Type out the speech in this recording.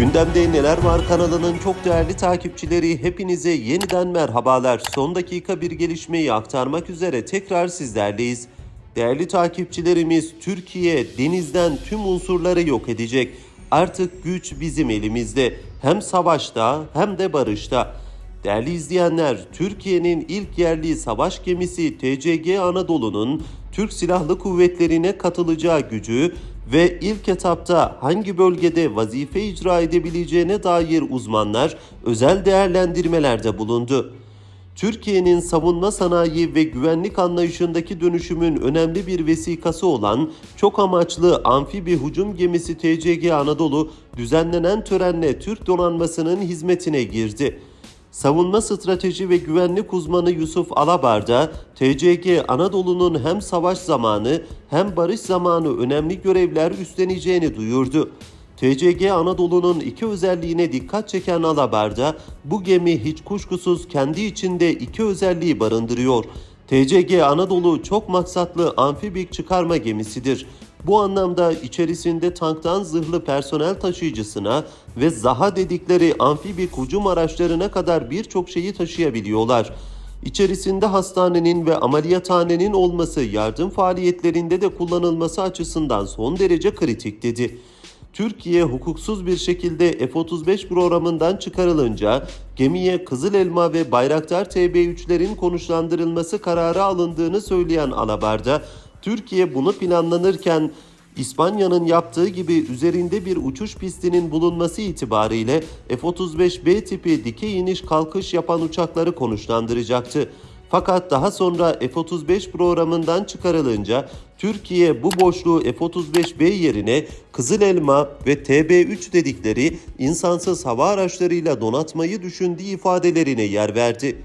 Gündemde Neler Var kanalının çok değerli takipçileri hepinize yeniden merhabalar. Son dakika bir gelişmeyi aktarmak üzere tekrar sizlerleyiz. Değerli takipçilerimiz Türkiye denizden tüm unsurları yok edecek. Artık güç bizim elimizde. Hem savaşta hem de barışta. Değerli izleyenler, Türkiye'nin ilk yerli savaş gemisi TCG Anadolu'nun Türk Silahlı Kuvvetleri'ne katılacağı gücü ve ilk etapta hangi bölgede vazife icra edebileceğine dair uzmanlar özel değerlendirmelerde bulundu. Türkiye'nin savunma sanayi ve güvenlik anlayışındaki dönüşümün önemli bir vesikası olan çok amaçlı amfibi hücum gemisi TCG Anadolu düzenlenen törenle Türk donanmasının hizmetine girdi. Savunma strateji ve güvenlik uzmanı Yusuf Alabar da TCG Anadolu'nun hem savaş zamanı hem barış zamanı önemli görevler üstleneceğini duyurdu. TCG Anadolu'nun iki özelliğine dikkat çeken Alabar'da bu gemi hiç kuşkusuz kendi içinde iki özelliği barındırıyor. TCG Anadolu çok maksatlı amfibik çıkarma gemisidir. Bu anlamda içerisinde tanktan zırhlı personel taşıyıcısına ve Zaha dedikleri amfibik hücum araçlarına kadar birçok şeyi taşıyabiliyorlar. İçerisinde hastanenin ve ameliyathanenin olması yardım faaliyetlerinde de kullanılması açısından son derece kritik dedi. Türkiye hukuksuz bir şekilde F-35 programından çıkarılınca gemiye Kızıl Elma ve Bayraktar TB3'lerin konuşlandırılması kararı alındığını söyleyen Alabar'da Türkiye bunu planlanırken İspanya'nın yaptığı gibi üzerinde bir uçuş pistinin bulunması itibariyle F-35B tipi dikey iniş kalkış yapan uçakları konuşlandıracaktı. Fakat daha sonra F-35 programından çıkarılınca Türkiye bu boşluğu F-35B yerine Kızıl Elma ve TB3 dedikleri insansız hava araçlarıyla donatmayı düşündüğü ifadelerine yer verdi.